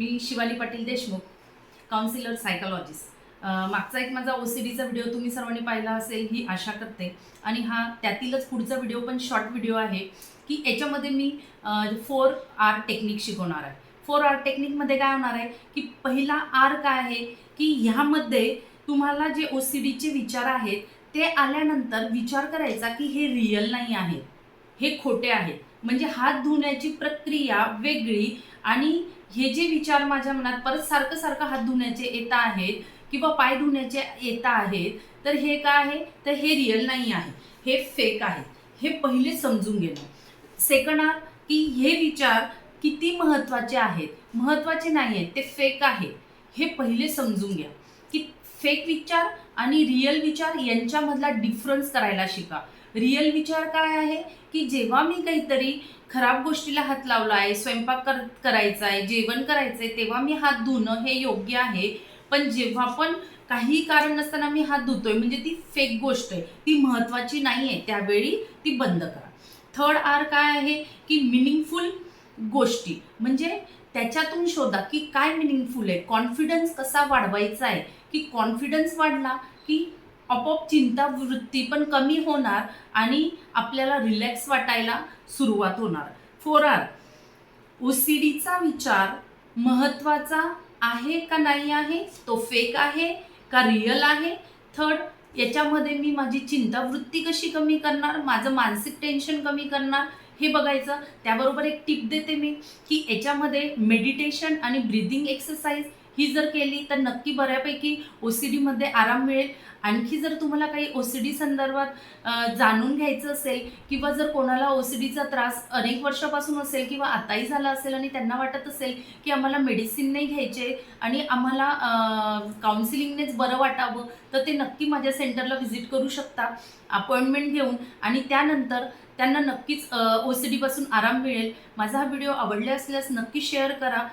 मी Shivali Patil Deshmukh counsellor psychologist मागचा एक माझा ओ सी डीचा व्हिडिओ तुम्ही सर्वांनी पाहिला असेल ही आशा करते. आणि हा त्यातीलच पुढचा व्हिडिओ पण शॉर्ट व्हिडिओ आहे की याच्यामध्ये मी फोर आर टेक्निक शिकवणार आहे. फोर आर टेक्निकमध्ये काय होणार आहे की पहिला आर काय आहे की ह्यामध्ये तुम्हाला जे ओ सी डीचे विचार आहेत ते आल्यानंतर विचार करायचा की हे रिअल नाही आहे हे खोटे आहेत म्हणजे हात धुण्याची प्रक्रिया वेगळी आणि हे जे विचार माझ्या मनात परत सारखं सारखं हात धुण्याचे येत आहेत किंवा पाय धुण्याचे येत आहेत तर हे काय आहे? तर हे रिअल नाही आहे. हे फेक आहे. हे पहिले समजून घेणं. सेकंड आर की हे विचार किती महत्त्वाचे आहेत? महत्त्वाचे नाही आहेत ते फेक आहे. हे पहिले समजून घ्या. की फेक विचार आणि रिअल विचार यांच्यामधला डिफरन्स करायला शिका. रिअल विचार काय आहे? की जेव्हा मी काहीतरी खराब गोष्टीला हात लावला आहे स्वयंपाक कर करायचा आहे जेवण करायचं आहे तेव्हा मी हात धुणं हे योग्य आहे. पण जेव्हा पण काही कारण नसताना मी हात धुतोय म्हणजे ती फेक गोष्ट आहे. ती महत्त्वाची नाही आहे त्यावेळी ती बंद करा. थर्ड आर काय आहे? की मिनिंगफुल गोष्टी. म्हणजे त्याच्यातून शोधा की काय मिनिंगफुल आहे. कॉन्फिडन्स कसा वाढवायचा आहे? की कॉन्फिडन्स वाढला की आपोआप चिंता वृत्ती पण कमी होणार आणि आपल्याला रिलॅक्स वाटायला सुरुवात होणार. फोर आर ओ सी डीचा विचार महत्त्वाचा आहे का नाही आहे? तो फेक आहे का रिअल आहे? थर्ड याच्यामध्ये मी माझी चिंतावृत्ती कशी कमी करणार? माझं मानसिक टेन्शन कमी करणार? हे बघायचं त्याबरोबर एक टिप देते मी की याच्यामध्ये मेडिटेशन आणि ब्रिदिंग एक्सरसाइज ही जर केली तर नक्की बऱ्यापैकी ओ सी डीमध्ये आराम मिळेल. आणखी जर तुम्हाला काही ओ सी डी संदर्भात जाणून घ्यायचं असेल किंवा जर कोणाला ओ सी डीचा त्रास अनेक वर्षापासून असेल किंवा आताही झाला असेल आणि त्यांना वाटत असेल की आम्हाला मेडिसिन नाही घ्यायचे आणि आम्हाला काउन्सिलिंगनेच बरं वाटावं तर ते नक्की माझ्या सेंटरला व्हिजिट करू शकता. अपॉइंटमेंट घेऊन आणि त्यानंतर त्यांना नक्कीच ओ सी डीपासून आराम मिळेल. माझा हा व्हिडिओ आवडला असल्यास नक्की शेअर करा.